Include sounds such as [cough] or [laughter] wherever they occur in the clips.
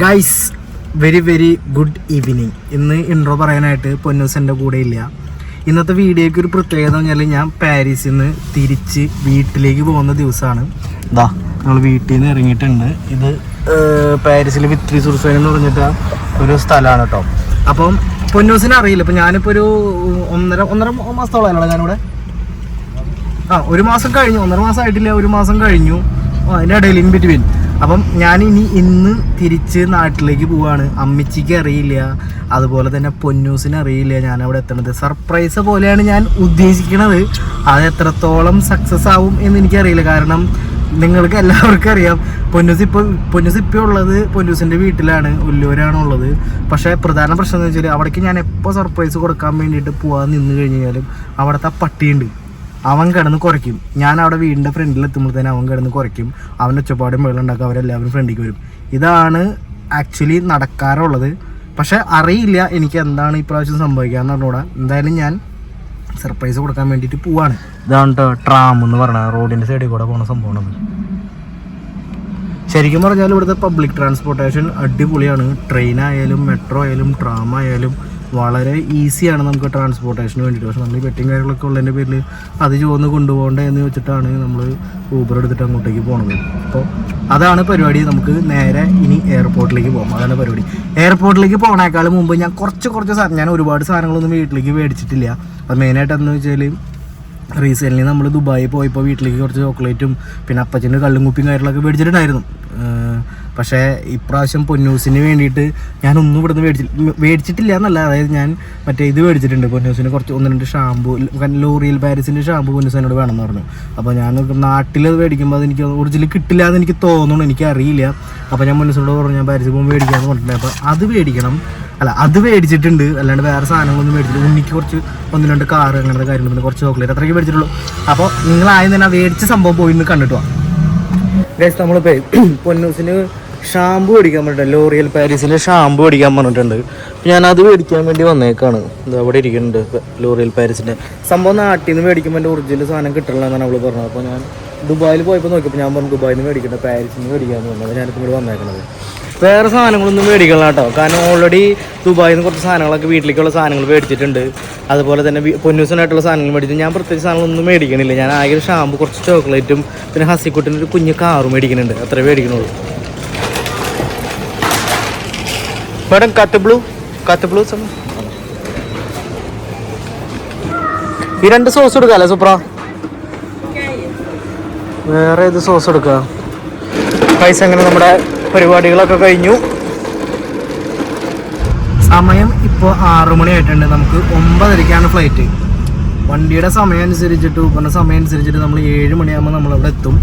Guys very very good evening ഇന്ന് intro പറയാനായിട്ട് പൊന്നൂസ് എന്റെ കൂടെ ഇല്ല. ഇന്നത്തെ വീഡിയോയ്ക്ക് ഒരു പ്രത്യേകത എന്ന് പറഞ്ഞാൽ ഞാൻ പാരീസിൽ നിന്ന് തിരിച്ച് വീട്ടിലേക്ക് പോകുന്ന ദിവസമാണ്. ഇതാ നമ്മൾ വീട്ടിൽ നിന്ന് ഇറങ്ങിയിട്ടുണ്ട്. ഇത് പാരീസിൽ വിത്രി സുർസൈൻ എന്ന് പറഞ്ഞിട്ട് ഒരു സ്ഥലമാണ് കേട്ടോ. അപ്പം പൊന്നൂസിനെ അറിയില്ല. ഇപ്പം ഞാനിപ്പോൾ ഒരു ഒന്നര ഒന്നര മാസത്തോളമല്ലോ ഞാനിവിടെ. ആ ഒരു മാസം കഴിഞ്ഞു. ഒന്നര മാസം ആയിട്ടില്ല ഒരു മാസം കഴിഞ്ഞു. അതിന്റെ ഇടയിൽ ഇൻ ബിറ്റ്വീൻ അപ്പം ഞാൻ ഇനി ഇന്ന് തിരിച്ച് നാട്ടിലേക്ക് പോവാണ്. അമ്മച്ചിക്ക് അറിയില്ല. അതുപോലെ തന്നെ പൊന്നൂസിന് അറിയില്ല. ഞാൻ അവിടെ എത്തണത്. സർപ്രൈസ് പോലെയാണ് ഞാൻ ഉദ്ദേശിക്കുന്നത് അത് എത്രത്തോളം സക്സസ് ആവും എന്ന് എനിക്കറിയില്ല. കാരണം നിങ്ങൾക്ക് എല്ലാവർക്കും അറിയാം. പൊന്നൂസ് ഇപ്പോൾ പൊന്നൂസ് ഇപ്പോൾ ഉള്ളത് പൊന്നൂസിന്റെ വീട്ടിലാണ്. ഉള്ളൂരാണ് ഉള്ളത്. പക്ഷേ പ്രധാന പ്രശ്നം എന്ന് വെച്ചാൽ അവിടേക്ക് ഞാൻ എപ്പോൾ സർപ്രൈസ് കൊടുക്കാൻ വേണ്ടിയിട്ട് പോകാൻ നിന്ന് കഴിഞ്ഞ് കഴിഞ്ഞാലും അവിടുത്തെ പട്ടിയുണ്ട്. അവൻ കിടന്ന് കുറയ്ക്കും. ഞാൻ അവിടെ വീടിന്റെ ഫ്രണ്ടിൽ എത്തുമ്പോൾ തന്നെ അവൻ കിടന്ന് കുറയ്ക്കും. അവൻ ഒച്ചപ്പാടും വെള്ളമുണ്ടാക്കും അവരെല്ലാവരും ഫ്രണ്ടിലേക്ക് വരും. ഇതാണ് ആക്ച്വലി നടക്കാറുള്ളത്. പക്ഷെ അറിയില്ല എനിക്ക് എന്താണ് ഇപ്രാവശ്യം സംഭവിക്കാന്ന് പറഞ്ഞുകൂടാ എന്തായാലും ഞാൻ സർപ്രൈസ് കൊടുക്കാൻ വേണ്ടിയിട്ട് പോവാണ്. ഇതാണ് കേട്ടോ ട്രാം എന്ന് പറഞ്ഞ റോഡിന്റെ സൈഡിൽ കൂടെ പോകുന്ന സംഭവമാണ് ശരിക്കും പറഞ്ഞാൽ ഇവിടുത്തെ പബ്ലിക് ട്രാൻസ്പോർട്ടേഷൻ അടിപൊളിയാണ്. ട്രെയിൻ ആയാലും മെട്രോ ആയാലും ട്രാം ആയാലും വളരെ ഈസിയാണ് നമുക്ക് ട്രാൻസ്പോർട്ടേഷന് വേണ്ടിയിട്ട്. പക്ഷെ നമ്മൾ ഈ വെട്ടിങ് കാര്യങ്ങളൊക്കെ ഉള്ളതിന്റെ പേരിൽ അത് ചുവന്ന് കൊണ്ടുപോകണ്ടേ എന്ന് വെച്ചിട്ടാണ് നമ്മൾ ഊബർ എടുത്തിട്ട് അങ്ങോട്ടേക്ക് പോണത്. അപ്പോൾ അതാണ് പരിപാടി. നമുക്ക് നേരെ ഇനി എയർപോർട്ടിലേക്ക് പോകാം. അതാണ് പരിപാടി. എയർപോർട്ടിലേക്ക് പോകണേക്കാൾ മുമ്പ് ഞാൻ കുറച്ച് കുറച്ച് സാധനം ഞാൻ ഒരുപാട് സാധനങ്ങളൊന്നും വീട്ടിലേക്ക് മേടിച്ചിട്ടില്ല. അത് മെയിനായിട്ട് എന്ന് വെച്ചാൽ റീസെന്റ്ലി നമ്മൾ ദുബായി പോയപ്പോൾ വീട്ടിലേക്ക് കുറച്ച് ചോക്ലേറ്റും പിന്നെ അപ്പച്ചന്റെ കള്ളും കുപ്പിയും കാര്യങ്ങളൊക്കെ മേടിച്ചിട്ടുണ്ടായിരുന്നു. പക്ഷേ ഇപ്രാവശ്യം പൊന്നൂസിന് വേണ്ടിയിട്ട് ഞാൻ ഒന്നും ഇവിടുന്ന് മേടിച്ചില്ല മേടിച്ചിട്ടില്ല എന്നല്ല. അതായത് ഞാൻ മറ്റേ ഇത് മേടിച്ചിട്ടുണ്ട്. പൊന്നൂസിന് കുറച്ച് ഒന്ന് രണ്ട് ഷാമ്പു ലോറിയൽ പാരീസിന്റെ ഷാമ്പു പൊന്നൂസ് എന്നോട് വേണമെന്ന് പറഞ്ഞു. അപ്പോൾ ഞാൻ നാട്ടിൽ അത് മേടിക്കുമ്പോൾ അത് എനിക്ക് ഒറിജിനൽ കിട്ടില്ല എന്ന് എനിക്ക് തോന്നുന്നു. എനിക്ക് അറിയില്ല അപ്പോൾ ഞാൻ പൊന്നൂസിനോട് പറഞ്ഞു ഞാൻ പാരീസ് പോകുമ്പോൾ മേടിക്കാമെന്ന് പറഞ്ഞിട്ടുണ്ട്. അപ്പോൾ അത് മേടിക്കണം. അല്ല അത് മേടിച്ചിട്ടുണ്ട്. അല്ലാണ്ട് വേറെ സാധനങ്ങളൊന്നും മേടിച്ചില്ല ഉണ്ണിക്ക് കുറച്ച് ഒന്ന് രണ്ട് കാറ് അങ്ങനത്തെ കാര്യങ്ങൾ പിന്നെ കുറച്ച് ചോക്ലേറ്റ് അത്രയ്ക്ക് മേടിച്ചിട്ടുള്ളൂ. അപ്പോൾ നിങ്ങൾ ആദ്യം തന്നെ മേടിച്ച സംഭവം പോയി ഇന്ന് കണ്ടിട്ട് ഗൈസ് നമ്മളിപ്പോൾ പൊന്നൂസിന് ഷാമ്പു മേടിക്കാൻ പറഞ്ഞിട്ടുണ്ട്. ലോറിയൽ പാരീസിന്റെ ഷാമ്പു മേടിക്കാൻ പറഞ്ഞിട്ടുണ്ട്. ഞാൻ അത് മേടിക്കാൻ വേണ്ടി വന്നേക്കാണ്. ഇത് അവിടെ ഇരിക്കുന്നുണ്ട് ലോറിയൽ പാരീസിന്റെ സംഭവം നാട്ടിൽ നിന്ന് മേടിക്കുമ്പോൾ എന്റെ ഒറിജിനൽ സാധനം കിട്ടില്ല എന്നാണ് അവൾ പറഞ്ഞത്. അപ്പോൾ ഞാൻ ദുബായിൽ പോയപ്പോൾ നോക്കിയപ്പോൾ ഞാൻ പറഞ്ഞു ദുബായിൽ നിന്ന് മേടിക്കേണ്ട പാരീസിൽ നിന്ന് മേടിക്കാമെന്ന് പറഞ്ഞത് ഞാനിപ്പോൾ ഇവിടെ വന്നേക്കണത്. വേറെ സാധനങ്ങളൊന്നും മേടിക്കണം കേട്ടോ. കാരണം ഓൾറെഡി ദുബായിൽ നിന്ന് കുറച്ച് സാധനങ്ങളൊക്കെ വീട്ടിലേക്കുള്ള സാധനങ്ങൾ മേടിച്ചിട്ടുണ്ട്. അതുപോലെ തന്നെ പൊന്നൂസനായിട്ടുള്ള സാധനങ്ങൾ മേടിച്ചു ഞാൻ പ്രത്യേകിച്ച് സാധനങ്ങളൊന്നും മേടിക്കണില്ല. ഞാൻ ആകെ ഷാമ്പു കുറച്ച് ചോക്ലേറ്റും പിന്നെ ഹസിക്കുട്ടിന് ഒരു കുഞ്ഞു കാറും മേടിക്കുന്നുണ്ട് അത്രേ മേടിക്കണുള്ളൂ. മേഡം കത്ത് ബ്ലൂ കത്ത് ബ്ലൂ ഈ രണ്ട് സോസ് എടുക്കാല്ലേ സൂപ്ര? വേറെ ഏത് സോസ് എടുക്കുക പൈസ എങ്ങനെ നമ്മുടെ പരിപാടികളൊക്കെ കഴിഞ്ഞു. സമയം ഇപ്പോൾ ആറു മണിയായിട്ടുണ്ട് നമുക്ക് ഒമ്പതരയ്ക്കാണ് ഫ്ലൈറ്റ് വണ്ടിയുടെ സമയം അനുസരിച്ചിട്ട് ഊബറിന്റെ സമയം അനുസരിച്ചിട്ട് നമ്മൾ ഏഴ് മണിയാകുമ്പോൾ നമ്മളവിടെ എത്തും.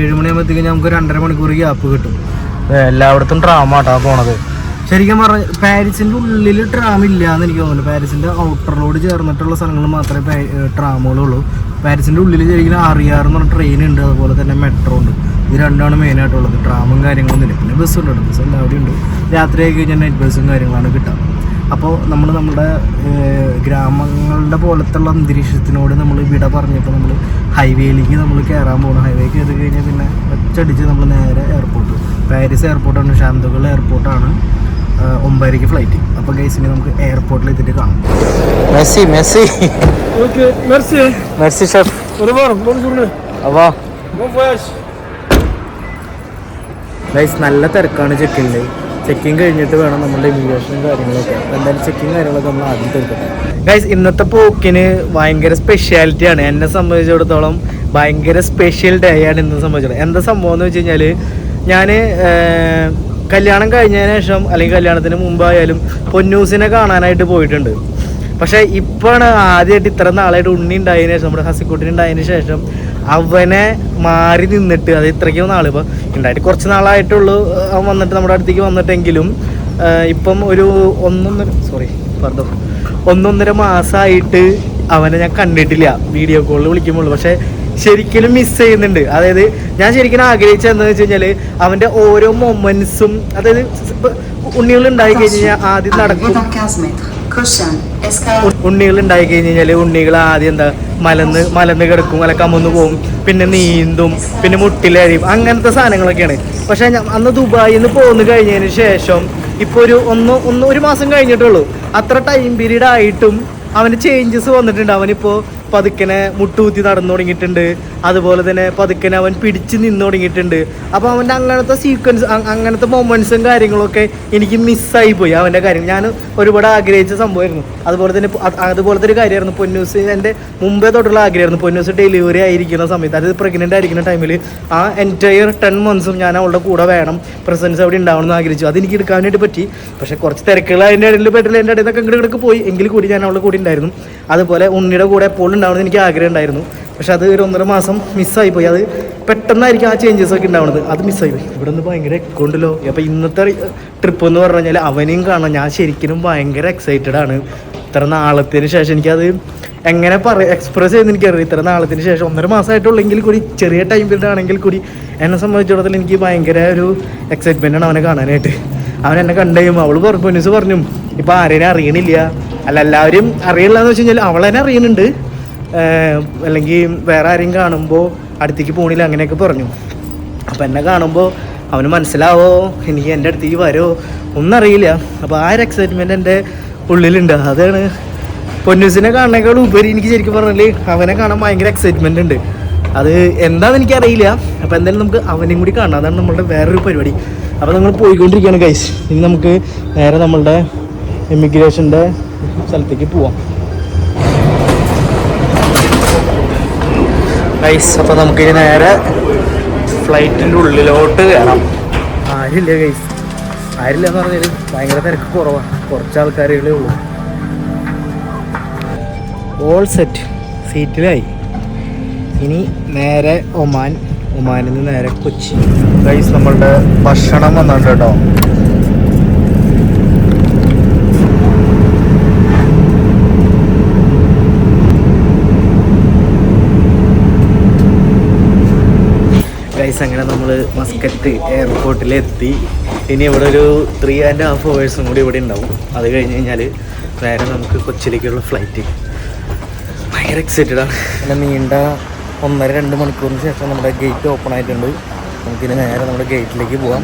ഏഴ് മണിയാകുമ്പോഴത്തേക്കും നമുക്ക് രണ്ടര മണിക്കൂർ ഗ്യാപ്പ് കിട്ടും. എല്ലായിടത്തും ട്രാം ആട്ടാ പോണത്. ശരിക്കും പറഞ്ഞ പാരീസിന്റെ ഉള്ളിൽ ട്രാം ഇല്ല എന്ന് എനിക്ക് തോന്നുന്നു. പാരീസിന്റെ ഔട്ടറിനോട് ചേർന്നിട്ടുള്ള സ്ഥലങ്ങൾ മാത്രമേ ട്രാമുകളുള്ളൂ പാരീസിന്റെ ഉള്ളിൽ ശരിക്കും എന്ന് പറഞ്ഞ ട്രെയിൻ ഉണ്ട്. അതുപോലെ തന്നെ മെട്രോ ഉണ്ട്. ഇത് രണ്ടാണ് മെയിനായിട്ടുള്ളത് ട്രാമും കാര്യങ്ങളൊന്നും ഇല്ല പിന്നെ ബസ് ഉണ്ട്. ബസ് എല്ലാവിടെയും ഉണ്ട്. രാത്രി ആയി കഴിഞ്ഞാൽ നൈറ്റ് ബസ്സും കാര്യങ്ങളാണ് കിട്ടുക. അപ്പോൾ നമ്മൾ നമ്മുടെ ഗ്രാമങ്ങളുടെ പോലത്തുള്ള അന്തരീക്ഷത്തിനോട് നമ്മൾ വിട പറഞ്ഞപ്പോൾ നമ്മൾ ഹൈവേയിലേക്ക് നമ്മൾ കയറാൻ പോകണം ഹൈവേ കയറി കഴിഞ്ഞാൽ പിന്നെ ഒറ്റടിച്ച് നമ്മൾ നേരെ എയർപോർട്ട് പാരീസ് എയർപോർട്ടാണ് ഷാന്തുകൾ എയർപോർട്ടാണ് ഒമ്പതരയ്ക്ക് ഫ്ലൈറ്റ് അപ്പോൾ ഗൈസിനെ നമുക്ക് എയർപോർട്ടിൽ എത്തിയിട്ട് കാണാം. Messi Messi. മെസ്സി. ഷെഫ്. അപ്പോൾ Bon voyage. ഗൈസ് നല്ല തിരക്കാണ് ചെക്കിങ്ങിൽ ചെക്കിങ് കഴിഞ്ഞിട്ട് വേണം നമ്മുടെ ഇമിഗ്രേഷനും കാര്യങ്ങളൊക്കെ. എന്തായാലും ചെക്കിങ് കാര്യങ്ങളൊക്കെ നമ്മൾ ആദ്യം തീർക്കട്ടെ. ഗൈസ് ഇന്നത്തെ പോക്കിന് ഭയങ്കര സ്പെഷ്യാലിറ്റിയാണ് എന്നെ സംബന്ധിച്ചിടത്തോളം ഭയങ്കര സ്പെഷ്യൽ ഡേ ആണ് ഇന്ന് സംബന്ധിച്ചിടത്തോളം. എന്താ സംഭവം എന്ന് വെച്ച് കഴിഞ്ഞാൽ ഞാൻ കല്യാണം കഴിഞ്ഞതിന് ശേഷം അല്ലെങ്കിൽ കല്യാണത്തിന് മുമ്പായാലും പൊന്നൂസിനെ കാണാനായിട്ട് പോയിട്ടുണ്ട്. പക്ഷേ ഇപ്പോഴാണ് ആദ്യമായിട്ട് ഇത്ര നാളായിട്ട് ഉണ്ണി ഉണ്ടായതിനു ശേഷം നമ്മുടെ ഹസിക്കുട്ടിന് ഉണ്ടായതിനു ശേഷം അവനെ മാറി നിന്നിട്ട് അത് ഇത്രയ്ക്കും നാൾ ഇപ്പോൾ ഉണ്ടായിട്ട് കുറച്ച് നാളായിട്ടുള്ളൂ അവൻ വന്നിട്ട് നമ്മുടെ അടുത്തേക്ക് വന്നിട്ടെങ്കിലും ഇപ്പം ഒരു ഒന്നൊന്നര സോറി പറഞ്ഞോ ഒന്നൊന്നര മാസമായിട്ട് അവനെ ഞാൻ കണ്ടിട്ടില്ല വീഡിയോ കോളിൽ വിളിക്കുമ്പോൾ പക്ഷേ ശരിക്കും മിസ് ചെയ്യുന്നുണ്ട്. അതായത് ഞാൻ ശരിക്കും ആഗ്രഹിച്ചതെന്ന് വെച്ച് കഴിഞ്ഞാൽ അവന്റെ ഓരോ മൊമെന്റ്സും അതായത് ഉണ്ണികൾ ഉണ്ടായി കഴിഞ്ഞാൽ ആദ്യം നടക്കും. Dans 15 mètres. Caution. ഉണ്ണികൾ ഉണ്ടായി കഴിഞ്ഞ് കഴിഞ്ഞാൽ ഉണ്ണികൾ ആദ്യം എന്താ മലന്ന് മലന്ന് കിടക്കും അല്ല കമന്ന് പോകും പിന്നെ നീന്തും പിന്നെ മുട്ടിലഴിയും അങ്ങനത്തെ സാധനങ്ങളൊക്കെയാണ് പക്ഷെ അന്ന് ദുബായിൽ നിന്ന് പോന്നു കഴിഞ്ഞതിന് ശേഷം ഇപ്പോൾ ഒരു ഒന്ന് ഒന്ന് ഒരു മാസം കഴിഞ്ഞിട്ടുള്ളൂ അത്ര ടൈം പീരീഡ് ആയിട്ടും അവന് ചേഞ്ചസ് വന്നിട്ടുണ്ട് അവനിപ്പോൾ പതുക്കനെ മുട്ടുകുത്തി നടന്നു തുടങ്ങിയിട്ടുണ്ട്. അതുപോലെ തന്നെ പതുക്കനെ അവൻ പിടിച്ച് നിന്നു തുടങ്ങിയിട്ടുണ്ട്. അപ്പോൾ അവന്റെ അങ്ങനത്തെ സീക്വൻസ് അങ്ങനത്തെ മൊമെന്റ്സും കാര്യങ്ങളൊക്കെ എനിക്ക് മിസ്സായി പോയി അവന്റെ കാര്യം. ഞാൻ ഒരുപാട് ആഗ്രഹിച്ച സംഭവമായിരുന്നു. അതുപോലെ തന്നെ അതുപോലത്തെ ഒരു കാര്യമായിരുന്നു. പൊന്നൂസ് എന്റെ മുമ്പേ തൊട്ടുള്ള ആഗ്രഹമായിരുന്നു. പൊന്നൂസ് ഡെലിവറി ആയിരിക്കുന്ന സമയത്ത് അതായത് പ്രഗ്നന്റ് ആയിരിക്കുന്ന ടൈമിൽ ആ എന്റയർ ടെൻ മന്ത്സും ഞാൻ അവളുടെ കൂടെ വേണം. പ്രസൻസ് അവിടെ ഉണ്ടാവണം എന്ന് ആഗ്രഹിച്ചു. അതെനിക്ക് എടുക്കാൻ വേണ്ടി പറ്റി. പക്ഷേ കുറച്ച് തിരക്കുകൾ അതിന്റെ ഇടയിൽ പെട്ടില്ല എന്റെ ഇടയിൽ നിന്നൊക്കെ ഇങ്ങോട്ട് പോയി. എങ്കിൽ കൂടി ഞാൻ അവളുടെ കൂടെ ഉണ്ടായിരുന്നു. അതുപോലെ ഉണ്ണിയുടെ കൂടെ എപ്പോഴും ഉണ്ടാവണമെന്ന് എനിക്ക് ആഗ്രഹം ഉണ്ടായിരുന്നു. പക്ഷെ അത് ഒരു ഒന്നര മാസം മിസ്സായി പോയി അത് പെട്ടെന്നായിരിക്കും ആ ചേഞ്ചസ് ഒക്കെ ഉണ്ടാവുന്നത് അത് മിസ്സായി പോയി ഇവിടെ നിന്ന് ഭയങ്കര എക്കൗണ്ടല്ലോ അപ്പോൾ ഇന്നത്തെ ട്രിപ്പ് എന്ന് പറഞ്ഞു കഴിഞ്ഞാൽ അവനെയും കാണാൻ ഞാൻ ശരിക്കും ഭയങ്കര എക്സൈറ്റഡ് ആണ്. ഇത്ര നാളത്തിന് ശേഷം എനിക്കത് എങ്ങനെ പറ എക്സ്പ്രസ് ചെയ്യുന്ന എനിക്കറിയാം ഇത്ര നാളത്തിന് ശേഷം ഒന്നര മാസമായിട്ടുള്ളെങ്കിൽ കൂടി ചെറിയ ടൈം പീരീഡ് ആണെങ്കിൽ കൂടി എന്നെ സംബന്ധിച്ചിടത്തോളം എനിക്ക് ഭയങ്കര ഒരു എക്സൈറ്റ്മെന്റ് ആണ് അവനെ കാണാനായിട്ട്. അവൻ എന്നെ കണ്ടു കഴിയുമ്പോൾ അവൾ പറഞ്ഞു പൊന്നൂസ് പറഞ്ഞു ഇപ്പം ആരെയും അറിയണില്ല? അല്ല എല്ലാവരും അറിയില്ല എന്ന് വെച്ച് കഴിഞ്ഞാൽ അവളെന്നെ അറിയുന്നുണ്ട് ഏഹ് അല്ലെങ്കിൽ വേറെ ആരെയും കാണുമ്പോൾ അടുത്തേക്ക് പോണില്ല അങ്ങനെയൊക്കെ പറഞ്ഞു. അപ്പം എന്നെ കാണുമ്പോൾ അവന് മനസ്സിലാവോ എനിക്ക് എന്റെ അടുത്തേക്ക് വരുമോ ഒന്നും അറിയില്ല അപ്പോൾ ആ ഒരു എക്സൈറ്റ്മെന്റ് എന്റെ ഉള്ളിലുണ്ട്. അതാണ് പൊന്നൂസിനെ കാണുന്നേക്കാളും ഉപരി എനിക്ക് ശരിക്കും പറഞ്ഞാൽ അവനെ കാണാൻ ഭയങ്കര എക്സൈറ്റ്മെന്റ് ഉണ്ട്. അത് എന്താണെന്ന് എനിക്കറിയില്ല. അപ്പോൾ എന്തായാലും നമുക്ക് അവനെയും കൂടി കാണാം. അതാണ് നമ്മളുടെ വേറൊരു പരിപാടി. അപ്പോൾ നമ്മൾ പോയിക്കൊണ്ടിരിക്കുകയാണ് കൈസ് ഇനി നമുക്ക് നേരെ നമ്മളുടെ ഇമിഗ്രേഷന്റെ സ്ഥലത്തേക്ക് പോവാം. ഗൈസ് അപ്പോൾ നമുക്ക് ഇനി നേരെ ഫ്ലൈറ്റിന്റെ ഉള്ളിലോട്ട് കയറാം ആരില്ല ഗൈസ് ആരില്ല എന്ന് പറഞ്ഞാൽ ഭയങ്കര തിരക്ക് കുറവാണ് കുറച്ച് ആൾക്കാരുകളേ ഉള്ളൂ. ഓൾ സെറ്റ് സീറ്റിലായി ഇനി നേരെ ഒമാൻ. ഒമാനിൽ നിന്ന് നേരെ കൊച്ചി. ഗൈസ് നമ്മളുടെ ഭക്ഷണം വന്നിട്ടുണ്ട് കേട്ടോ. ഗൈസ് അങ്ങനെ നമ്മൾ മസ്കറ്റ് എയർപോർട്ടിലെത്തി ഇനി ഇവിടെ ഒരു ത്രീ ആൻഡ് ഹാഫ് അവേഴ്സും കൂടി ഇവിടെ ഉണ്ടാവും. അത് കഴിഞ്ഞ് കഴിഞ്ഞാൽ നേരെ നമുക്ക് കൊച്ചിയിലേക്കുള്ള ഫ്ലൈറ്റ് ഭയങ്കര എക്സൈറ്റഡ് ആണ്. പിന്നെ നീണ്ട ഒന്നര രണ്ട് മണിക്കൂറിന് ശേഷം നമ്മുടെ ഗേറ്റ് ഓപ്പൺ ആയിട്ടുണ്ട്. നമുക്കിനി നേരെ നമ്മുടെ ഗേറ്റിലേക്ക് പോവാം.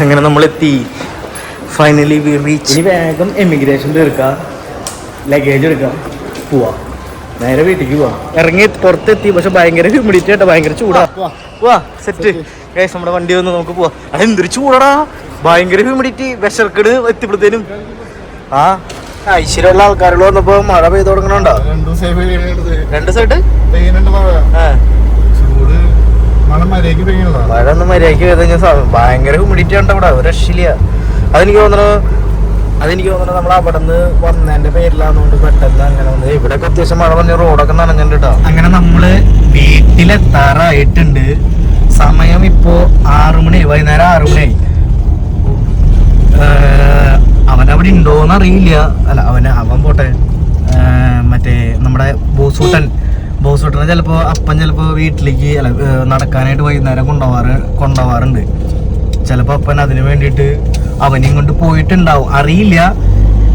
അങ്ങനെ നമ്മൾ എത്തി ഫൈനലി വി റീച്ച് ഇനി വേഗം എമിഗ്രേഷൻ എടുക്കുക ലഗേജ് എടുക്കാം. പോവാ. നേരെ വീട്ടിലേക്ക് പോവാ. ഇറങ്ങി പുറത്തെത്തി. പക്ഷെ ഭയങ്കര ഹ്യൂമിഡിറ്റി ആയിട്ട് ഭയങ്കര ചൂടാ. പോവാ. സെറ്റ് കേസ് നമ്മുടെ വണ്ടി വന്ന് നമുക്ക് പോവാ. അത് എന്തൊരു ചൂടാടാ. ഭയങ്കര ഹ്യൂമിഡിറ്റി വിശർക്കട് എത്തിപ്പെടുത്തേനും ആ ഐശ്വര്യമുള്ള ആൾക്കാരുള്ള വന്നപ്പോ മഴ പെയ്തു തുടങ്ങണുണ്ടോ? രണ്ടു സൈഡ് രണ്ട് സൈഡ് പെയ്യുന്നുണ്ട് മഴ. മഴ ഒന്നും മര്യാദയ്ക്ക് പെയ്ത് ഭയങ്കര ഹ്യൂമിഡിറ്റി ഉണ്ട് അവിടെ ഒരു രക്ഷയില്ല. അതെനിക്ക് തോന്നുന്നു അതെനിക്ക് തോന്നുന്നു നമ്മൾ അവിടെ നിന്ന് വന്നതിന്റെ പേരിലാന്നുകൊണ്ട് പെട്ടെന്ന് അങ്ങനെ വന്നത് ഇവിടെ അത്യാവശ്യം മഴ വന്ന റോഡൊക്കെ നനഞ്ഞിട്ടാ അങ്ങനെ നമ്മൾ വീട്ടിലെത്താറായിട്ടുണ്ട്. സമയം ഇപ്പോ ആറു മണി വൈകുന്നേരം ആറു മണിയായി അവൻ അവിടെ ഉണ്ടോന്ന് അറിയില്ല അല്ല അവന് അവൻ പോട്ടെ ഏഹ് മറ്റേ നമ്മുടെ ബോസൂട്ടൻ ബോസൂട്ടനെ ചിലപ്പോ അപ്പൻ ചിലപ്പോ വീട്ടിലേക്ക് അല്ല നടക്കാനായിട്ട് വൈകുന്നേരം കൊണ്ടുപോവാറ് കൊണ്ടുപോവാറുണ്ട്. ചിലപ്പോ അപ്പൻ അതിന് വേണ്ടിയിട്ട് അവനെയും കൊണ്ട് പോയിട്ടുണ്ടാവും. അറിയില്ല.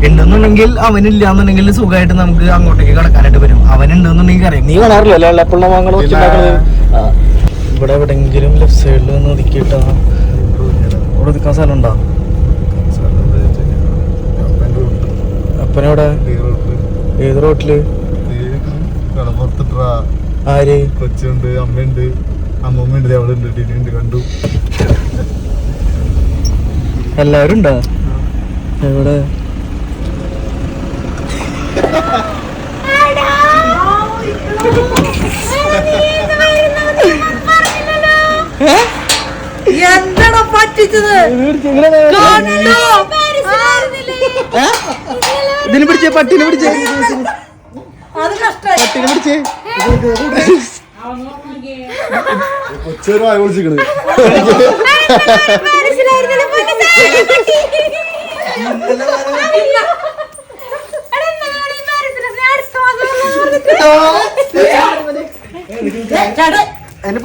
ഉണ്ടെന്നുണ്ടെങ്കിൽ അവനില്ല എന്നുണ്ടെങ്കിൽ സുഖമായിട്ട് നമുക്ക് അങ്ങോട്ടേക്ക് കടക്കാനായിട്ട് വരും. അവനുണ്ടെന്നുണ്ടെങ്കിൽ അറിയാം. നീ മങ്ങൾ ഇവിടെ എവിടെങ്കിലും ലെഫ്റ്റ് സൈഡിൽ ഒന്ന് ഒതുക്കിയിട്ടാ? ഇവിടെ ഒതുക്കാൻ സ്ഥലം ഉണ്ടോ അപ്പനെവിടെ? ഏത് റോട്ടിൽ ആര്? കൊച്ചുണ്ട് അമ്മയുണ്ട്. അമ്മമ്മയുണ്ട് അവിടെ ഉണ്ട് കണ്ടു. എല്ലാവരും ഉണ്ടോ? എവിടെ? എന്താണ് പറ്റിച്ചത്? കണ്ടോ? ഇതിന് പിടിച്ചേ പട്ടിനെ പിടിച്ചേ. പട്ടിനെ പിടിച്ചേ. [laughs] കൊച്ചൊരു വായ വിളിച്ചിക്കണ് എന്നെ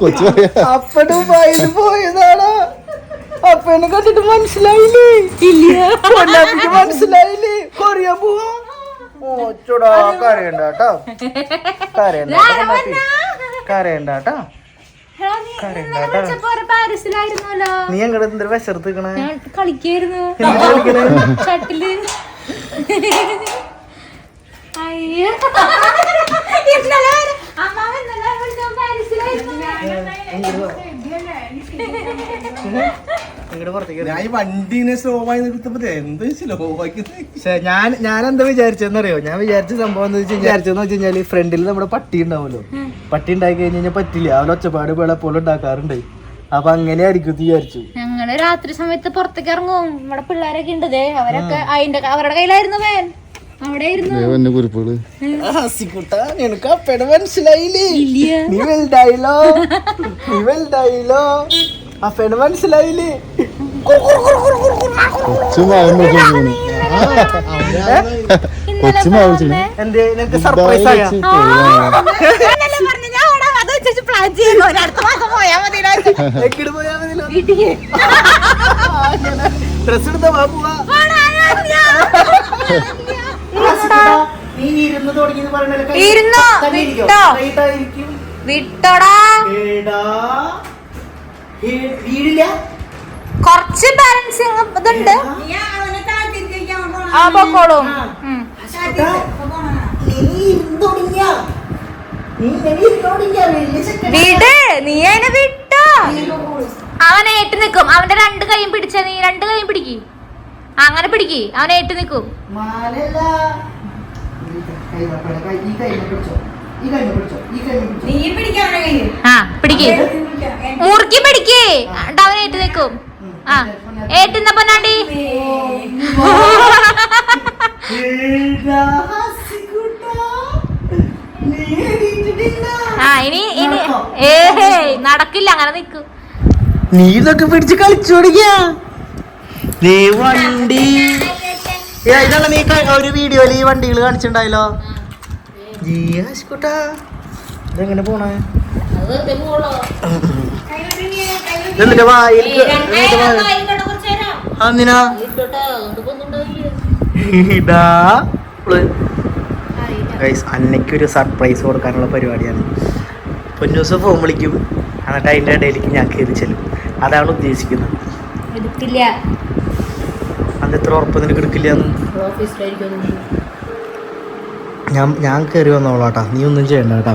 കൊച്ചു പോയതാണ് അപ്പനെ കണ്ടിട്ട് മനസ്സിലായില്ലേ? ഇല്ല? പൊന്നാപ്പിക്ക് മനസ്സിലായില്ലേ? കൊറിയ പോവാ? ഓച്ചോടാ കരയണ്ട കേട്ടോ. കരയണ്ട കരയണ്ട കേട്ടോ. നീ എങ്ങടെ എന്തൊരു വിശർത്തിക്കണേ? ഞാൻ കളിക്കായിരുന്നു. ഷട്ടിൽ. അയ്യോ. ഇന്നലെ അമ്മാവൻ ഇന്നലെ വിളിച്ചപ്പോ പാരീസിലായിരുന്നു. ഞാൻ ഈ വണ്ടീനെ സ്ലോ ആയി നിർത്തപ്പോ എന്ത് സ്ലോ ആക്കുന്നത് പക്ഷേ ഞാൻ ഞാൻ എന്താ വിചാരിച്ചെന്നറിയോ ഞാൻ വിചാരിച്ച സംഭവം എന്താ വെച്ചാൽ വിചാരിച്ചെന്ന് വെച്ച് കഴിഞ്ഞാൽ ഫ്രണ്ടിൽ നമ്മുടെ പട്ടി ഉണ്ടാവുമല്ലോ. പട്ടി ഉണ്ടാക്കി കഴിഞ്ഞ് കഴിഞ്ഞാൽ പറ്റില്ല. അവൻ ഒച്ചപ്പാട് വേള പോലെ ഉണ്ടാക്കാറുണ്ട്. അപ്പൊ അങ്ങനെ ആയിരിക്കും വിചാരിച്ചു. ഞങ്ങൾ രാത്രി സമയത്ത് പുറത്തേക്ക് ഇറങ്ങും. നമ്മുടെ പിള്ളേരൊക്കെ ഉണ്ട് ദേ. അവരൊക്കെ അതിന്റെ അവരുടെ കയ്യിലായിരുന്നു വേൻ. മനസ്സിലായില്ലേ? നീ വലുതായില്ലോ നീ വലുതായില്ലോ പെണ് മനസ്സിലായില്ലേ എന്തേ നിനക്ക് സർപ്രൈസ് ആയ ഡ്രസ് എടുത്താ വാ പോവാ നീ ഇരുന്ന് തുടങ്ങി? വിട്ടോ? വിട്ടോടാ വീടില്ല കുറച്ച് ബാലൻസിങ് ഇതുണ്ട് ആ പൊക്കോളും. വിട് നീ അതിനെ വിട്ടോ അവൻ ഏറ്റ് നിക്കും അവന്റെ രണ്ട് കൈയും പിടിച്ച നീ രണ്ട് കൈയും പിടിക്ക് അങ്ങനെ പിടിക്ക് അവൻ ഏറ്റ് നിക്കും ആ പിടിക്ക്. മുറുക്കി പിടിക്ക്. അവൻ ഏറ്റു നിക്കും ആ ഏറ്റുന്ന പൊന്നാണ്ടി. ആ ഇനി ഇനി ഏഹേ നടക്കില്ല അങ്ങനെ നിക്കും നീ ഇതൊക്കെ പിടിച്ച് കളിച്ചു തുടങ്ങിയ നീ വണ്ടി. ഇതാണ് നീ ഒരു വീഡിയോയിൽ ഈ വണ്ടികൾ കാണിച്ചിട്ടുണ്ടായല്ലോ? ജീയാസ്കുട്ടാ ഇതെങ്ങനെ പോണേ? എന്നിട്ട് വായിലേക്ക് ഇതാ ഗൈസ് അന്നയ്ക്കൊരു സർപ്രൈസ് കൊടുക്കാനുള്ള പരിപാടിയാണ്. പൊന്നൂസ് ഫോൺ വിളിക്കും. എന്നിട്ട് അതിന്റെ ഇടയിലേക്ക് ഞാൻ കയറി ചെല്ലും. അതാണ് ഉദ്ദേശിക്കുന്നത്. എടുക്കില്ല. അത് എത്ര ഉറപ്പ് നിനക്ക് എടുക്കില്ല ഞാൻ ഞാൻ കയറി വന്നോളാം കേട്ടാ നീ ഒന്നും ചെയ്യണ്ട കേട്ടാ.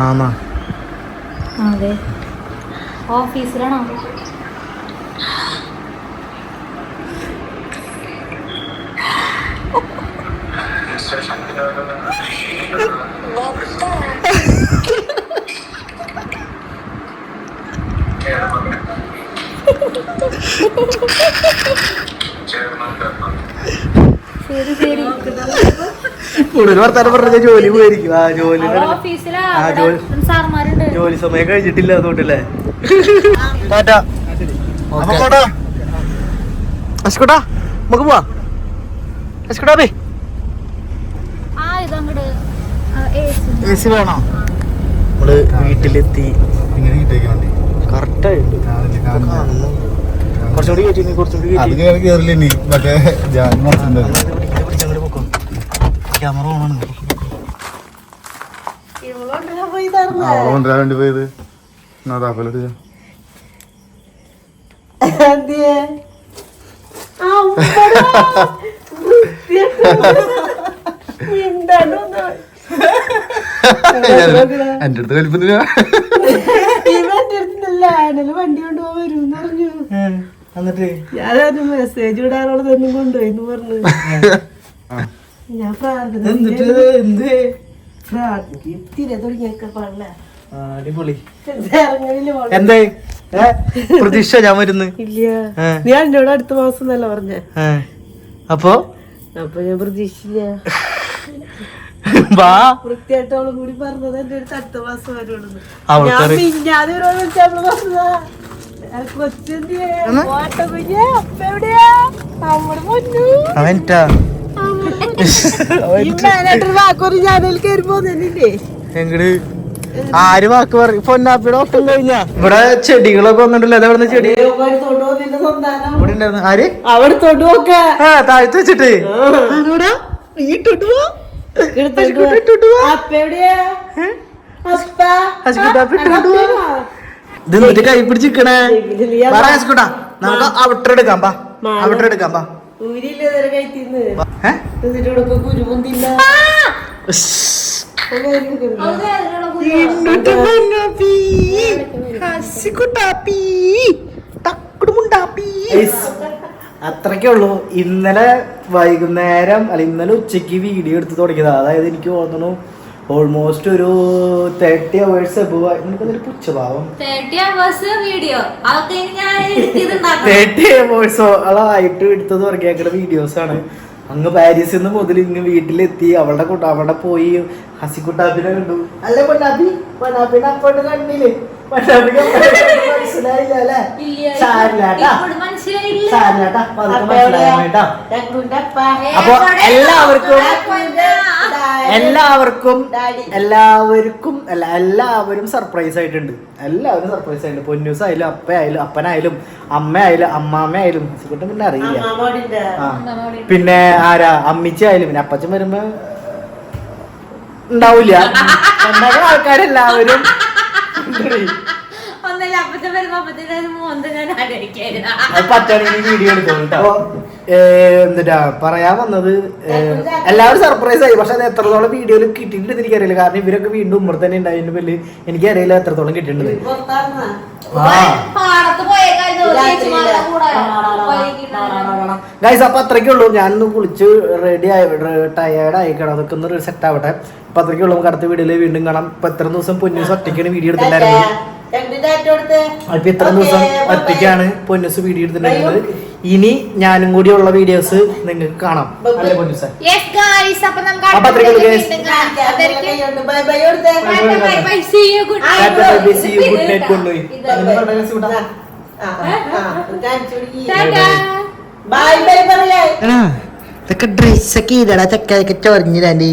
ആന്നാ. അതെ. ഓഫീസിലാണോ? ശരി ശരി [laughs] കൂടുതൽ വർത്താനം പറഞ്ഞ ജോലി പോയിരിക്കും. ആ ജോലി ആ, ജോലി- ജോലി സമയം കഴിഞ്ഞിട്ടില്ല അതുകൊണ്ടല്ലേ? അശ്കുട്ടാ നമുക്ക് പോവാ. അശ്കുട്ടാ ബേ എ സി വേണോ? നമ്മൾ വീട്ടിലെത്തി. കറക്റ്റായിട്ട് കുറച്ചുകൂടി കുറച്ചുകൂടി അത് കയറ്റി കേറി കേറില്ല നീ മറ്റേ ജാൻ മനസ്സിലുണ്ടല്ലോ പിടിച്ചങ്ങോട്ട് പൊക്കോ ക്യാമറ ഓണാണ്. അവളെ കൊണ്ടുവരാൻ വേണ്ടി പോയത് എന്നാ താപ്പലോട്ട് എന്റെ അടുത്ത് വലിപ്പത്തില്ല വണ്ടി കൊണ്ടുപോകാൻ വരും പറഞ്ഞു. എന്നിട്ട്? ഞാനൊരു മെസ്സേജ് വിടാനോട് തന്നെ കൊണ്ടുപോയി പറഞ്ഞു. [laughs] ഞാൻ പ്രാർത്ഥന തിരെ തുടങ്ങിയൊക്കെ പാടില്ല? അടിപൊളി. എന്തേ? പ്രതീക്ഷ ഞാൻ വരുന്നു. ഇല്ല. നീ എന്നോട് അടുത്ത മാസം എന്നല്ല പറഞ്ഞ. അപ്പൊ? അപ്പൊ ഞാൻ പ്രതീക്ഷിച്ചില്ല. വൃത്തിയായിട്ട് അവളും കൂടി പറഞ്ഞത് എന്റെ അടുത്ത് അടുത്ത മാസം വരുവാണെന്ന്. ഞാൻ അവൾക്കറി മിഞ്ഞാതെ ഇവരോട് വിളിച്ചപ്പോ പറഞ്ഞതാ. ആ കൊച്ചെന്തിയെ? ഓട്ട കുഞ്ഞെ അപ്പ എവിടെയാ? നമ്മുടെ പൊന്നു. എങ്ങട്? ആര് വാക്ക് പറയും പൊന്നാപ്പിയുടെ ഒപ്പം കഴിഞ്ഞ? ഇവിടെ ചെടികളൊക്കെ വന്നിട്ടില്ല? അതെവിടെ ചെടി ഇവിടെ ഉണ്ടായിരുന്നു. ആര്? അവിടെ നോക്ക ആ താഴ്ത്ത് വെച്ചിട്ട്. ഇത് കൈ പിടിച്ചിക്കണേ പറ ഹസ്കൂട്ടാ നമുക്ക് അവിട്ടെടുക്കാം എടുക്കാം പാ. ഔട്ടർ എടുക്കാം പാ. അത്രക്കേ ഉള്ളൂ. ഇന്നലെ വൈകുന്നേരം അല്ല ഇന്നലെ ഉച്ചയ്ക്ക് വീഡിയോ എടുത്ത് തുടങ്ങിയതാ. അതായത് എനിക്ക് തോന്നുന്നു ഓൾമോസ്റ്റ് ഒരു തേർട്ടി അവേഴ്സ് എനിക്കൊന്നൊരു പുച്ഛഭാവം തേർട്ടി അവേഴ്സ് വീഡിയോ തേർട്ടി അവേഴ്സോളായിട്ട് എടുത്ത് തുടങ്ങിയേക്കുന്ന വീഡിയോസ് ആണ്. അങ്ങ് പാരീസിൽ നിന്ന് മുതൽ ഇങ്ങ് വീട്ടിലെത്തി. അവളുടെ കൂട്ട അവിടെ പോയി. ഹസിക്കുട്ടാപ്പിനെ കണ്ടു. അല്ലെ പൊന്നാപ്പി പൊന്നാപ്പിനെ അപ്പോട്ട് കണ്ടില്ലേ മനസ്സിലായില്ല. അല്ലേ അപ്പ അപ്പ അപ്പൊ എല്ലാവർക്കും എല്ലാവർക്കും ഡാഡി. എല്ലാവർക്കും അല്ല എല്ലാവരും സർപ്രൈസ് ആയിട്ടുണ്ട് എല്ലാവരും സർപ്രൈസ് ആയിട്ടുണ്ട് പൊന്നൂസ് ആയാലും അപ്പയായാലും അപ്പനായാലും അമ്മയായാലും അമ്മാമ്മയായാലും. ഹസിക്കുട്ടൻ പിന്നെ അറിയില്ല. അമ്മാമോടിന്റെ പിന്നെ ആരാ? അമ്മിച്ചി ആയാലും പിന്നെ അപ്പച്ചൻ വരുമ്പോ ഉണ്ടാവില്ല. [laughs] ആൾക്കാരെല്ലാവരും cái gì അപ്പത്തെ വരുമ്പോ മോന്ത ഞാൻ വീഡിയോ എന്താ പറയാൻ വന്നത് ഏ, എല്ലാവരും സർപ്രൈസ് ആയി പക്ഷെ അത് എത്രത്തോളം വീഡിയോയിൽ കിട്ടിയിട്ടുണ്ട് എനിക്കറിയില്ല കാരണം ഇവരൊക്കെ വീണ്ടും ഉമ്മർ തന്നെ ഉണ്ടായതിന്റെ പേരിൽ എനിക്കറിയില്ല എത്രത്തോളം കിട്ടിയിട്ടുണ്ട് പാടത്ത് പോയേക്കായിരുന്നു ചേച്ചിമാരുടെ കൂടെ ഗൈസ് അപ്പൊ അത്രയ്ക്കേ ഉള്ളൂ ഞാനൊന്ന് കുളിച്ച് റെഡി ആയി ടയേർഡ് ആയിക്കണം അതൊക്കെ ഒന്ന് സെറ്റ് ആവട്ടെ അപ്പൊ അത്രയ്ക്കേ ഉള്ളൂ നമുക്ക് അടുത്ത വീഡിയോയിൽ വീണ്ടും കാണാം ഇപ്പൊ എത്ര ദിവസം പൊന്നൂസ് ഒറ്റയ്ക്കാണ് വീഡിയോ എടുത്തിട്ടുണ്ടായിരുന്നത് രണ്ട് അപ്പൊ ഇത്ര ദിവസം ഒറ്റയ്ക്കാണ് പൊന്നുസ് വീഡിയോ എടുത്തിട്ടുള്ളത് ഇനി ഞാനും കൂടി ഉള്ള വീഡിയോസ് നിങ്ങൾക്ക് കാണാം അല്ലേ പൊന്നൂസ് അപ്പൊ ഇതൊക്കെ ഡ്രസ്സൊക്കെ ഇതടാ ചക്കയൊക്കെ ചൊറിഞ്ഞില്ലേ